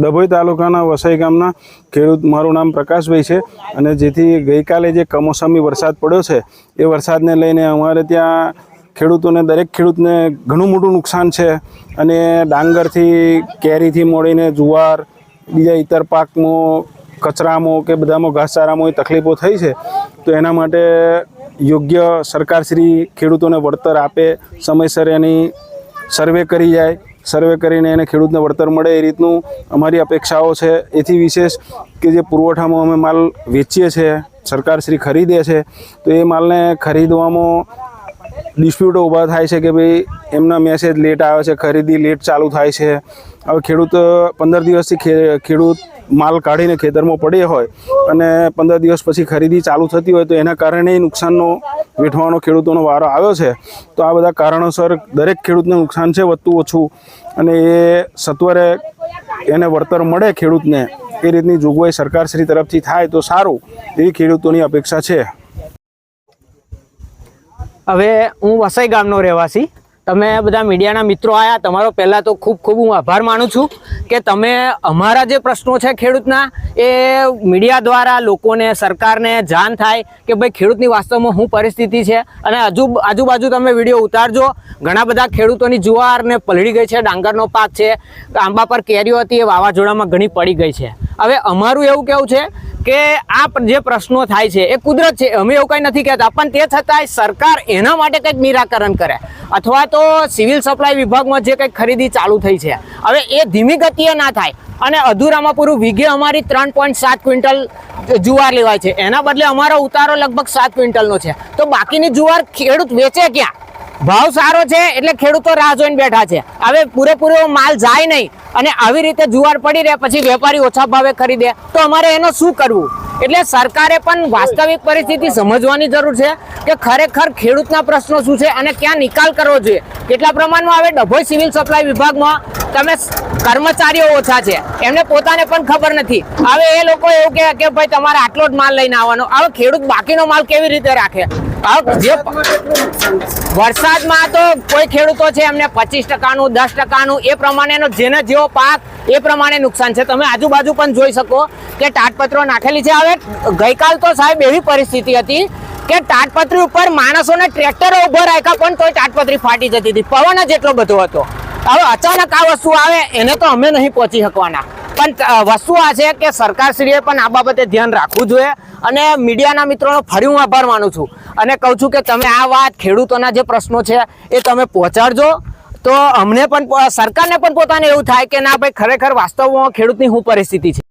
ડભોઈ તાલુકાના વસાઈ ગામના ખેડૂત મારું નામ પ્રકાશભાઈ છે અને જેથી ગઈકાલે જે કમોસમી વરસાદ પડ્યો છે, એ વરસાદને લઈને અમારે ત્યાં ખેડૂતોને, દરેક ખેડૂતને ઘણું મોટું નુકસાન છે અને ડાંગરથી, કેરીથી મોડીને જુવાર, બીજા ઇતર પાકમાં, કચરામાં કે બધામાં ઘાસચારામાં એ તકલીફો થઈ છે, તો એના માટે યોગ્ય સરકારશ્રી ખેડૂતોને વળતર આપે, સમયસર એની સર્વે કરી જાય સર્વે કરીને એને ખેડૂતને વળતર મળે એ રીતનું અમારી અપેક્ષાઓ છે. એથી વિશેષ કે જે પુરવઠામાં અમે માલ વેચીએ છીએ સરકારશ્રી ખરીદે છે, તો એ માલને ખરીદવામાં ડિસ્પ્યુટો ઊભા થાય છે કે ભાઈ એમના મેસેજ લેટ આવે છે, ખરીદી લેટ ચાલુ થાય છે. હવે ખેડૂત પંદર દિવસથી ખેડૂત માલ કાઢીને ખેતરમાં પડે હોય અને પંદર દિવસ પછી ખરીદી ચાલુ થતી હોય તો એના કારણે નુકસાનનો વેઠવાનો ખેડૂતોનો વારો આવ્યો છે, તો આ બધા કારણોસર દરેક ખેડૂતને નુકસાન છે વધતું ઓછું. અને એ સત્વરે એને વળતર મળે ખેડૂતને, એ રીતની જોગવાઈ સરકારશ્રી તરફથી થાય તો સારું એવી ખેડૂતોની અપેક્ષા છે. હવે હું વસઈ ગામનો રહેવાસી. તમે બધા મીડિયાના મિત્રો આવ્યા તમારો પહેલાં તો ખૂબ ખૂબ હું આભાર માનું છું કે તમે અમારા જે પ્રશ્નો છે ખેડૂતના, એ મીડિયા દ્વારા લોકોને, સરકારને જાણ થાય કે ભાઈ ખેડૂતની વાસ્તવમાં શું પરિસ્થિતિ છે અને હજુ આજુબાજુ તમે વીડિયો ઉતારજો. ઘણા બધા ખેડૂતોની જુવાર ને પલળી ગઈ છે, ડાંગરનો પાક છે, આંબા પર કેરીઓ હતી, એ વાવાઝોડામાં ઘણી પડી ગઈ છે. હવે અમારું એવું કેવું છે કે આ જે પ્રશ્નો થાય છે, એ કુદરત છે, અમે એવું કંઈ નથી કહેતા, પણ તે છતાંય સરકાર એના માટે કંઈક નિરાકરણ કરે. અથવા તો સિવિલ સપ્લાય વિભાગમાં જે કંઈક ખરીદી ચાલુ થઈ છે. હવે એ ધીમી ગતિએ ના થાય. અને અધૂરામાં પૂરું વીઘે અમારી ત્રણ પોઈન્ટ સાત ક્વિન્ટલ જુવાર લેવાય છે. એના બદલે અમારો ઉતારો લગભગ સાત ક્વિન્ટલનો છે. તો બાકીની જુવાર ખેડૂત વેચે ક્યાં? ભાવ સારો છે એટલે ખેડૂતો રાહ જોઈને બેઠા છે. હવે પૂરેપૂરો માલ જાય નહીં અને આવી રીતે જુવાર પડી રહે પછી વેપારી ઓછા ભાવે ખરીદે, તો અમારે એનો શું કરવું? એટલે સરકારે પણ વાસ્તવિક પરિસ્થિતિ સમજવાની જરૂર છે કે ખરેખર ખેડૂતના પ્રશ્નો શું છે અને ક્યાં નિકાલ કરવો જોઈએ. કેટલા પ્રમાણમાં હવે ડભોઈ સિવિલ સપ્લાય વિભાગમાં તમે કર્મચારીઓ ઓછા છે. એમને પોતાને પણ ખબર નથી. હવે એ લોકો એવું કહે કે ભાઈ તમારે આટલો જ માલ લઈને આવવાનો. હવે ખેડૂત બાકીનો માલ કેવી રીતે રાખે? હવે જે વરસાદમાં તો કોઈ ખેડૂતો છે એમને પચીસ ટકાનું, દસ ટકાનું, એ પ્રમાણેનો જેને જેવો પાક, એ પ્રમાણે નુકસાન છે. તમે આજુબાજુ પણ જોઈ શકો કે તાટપત્રો નાખેલી છે. હવે ગઈકાલ તો સાહેબ એવી પરિસ્થિતિ હતી કે તાટપત્રી ઉપર માણસોને ટ્રેક્ટરો ઊભો રાખ્યા પણ તોય તાટપત્રી ફાટી જતી હતી. પવન જ એટલો બધો હતો. હવે અચાનક આ વસ્તુ આવે, એને તો અમે નહીં પહોંચી શકવાના. પણ વસ્તુ આ છે કે સરકારશ્રીએ પણ આ બાબતે ધ્યાન રાખવું જોઈએ અને મીડિયાના મિત્રોનો ફરી હું આભાર માનું છું. અને કહું છું કે તમે આ વાત ખેડૂતોના જે પ્રશ્નો છે એ તમે પહોંચાડજો. તો અમને પણ સરકારને પણ પોતાને એવું થાય કે ના ભાઈ, ખરેખર વાસ્તવમાં ખેડૂતની શું પરિસ્થિતિ છે.